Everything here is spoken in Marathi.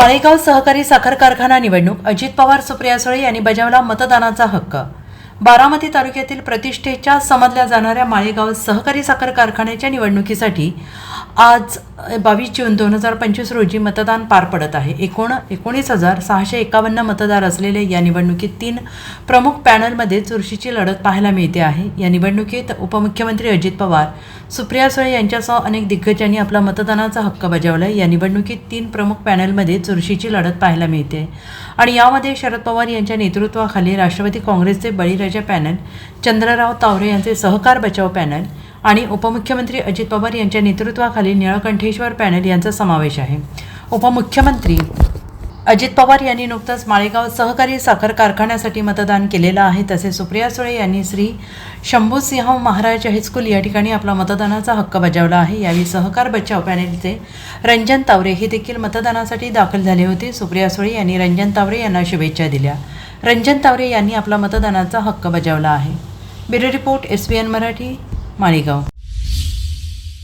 माळेगाव सहकारी साखर कारखाना निवडणूक अजित पवार सुप्रिया सुळे यांनी बजावला मतदानाचा हक्क बारामती तालुक्यातील प्रतिष्ठेच्या समजल्या जाणाऱ्या माळेगाव सहकारी साखर कारखान्याच्या निवडणुकीसाठी आज बावीस जून दोन हजार पंचवीस रोजी मतदान पार पडत आहे. एकूण एकोणीस हजार सहाशे एकावन्न मतदार असलेल्या या निवडणुकीत तीन प्रमुख पॅनलमध्ये चुरशीची लढत पाहायला मिळते आहे. या निवडणुकीत उपमुख्यमंत्री अजित पवार सुप्रिया सुळे यांच्यासह अनेक दिग्गजांनी आपला मतदानाचा हक्क बजावला या निवडणुकीत तीन प्रमुख पॅनलमध्ये चुरशीची लढत पाहायला मिळते. आणि यामध्ये शरद पवार यांच्या नेतृत्वाखाली राष्ट्रवादी काँग्रेसचे बळीराज पॅनल चंद्रराव तावरे यांचे सहकार बचाव पॅनल आणि उपमुख्यमंत्री अजित पवार यांच्या नेतृत्वाखाली निळकंठेश्वर पॅनल यांचा समावेश आहे. उपमुख्यमंत्री अजित पवार यांनी नुकतंच माळेगाव सहकारी साखर कारखान्यासाठी मतदान केलेलं आहे तसेच सुप्रिया सुळे यांनी श्री शंभूसिंह महाराज हायस्कूल या ठिकाणी आपला मतदानाचा हक्क बजावला आहे. यावेळी सहकार बचाव पॅनेलचे रंजन तावरे हे देखील मतदानासाठी दाखल झाले होते. सुप्रिया सुळे यांनी रंजन तावरे यांना शुभेच्छा दिल्या. रंजन तावरे यांनी आपला मतदानाचा हक्क बजावला आहे. Bureau report S B N Marathi Malegaon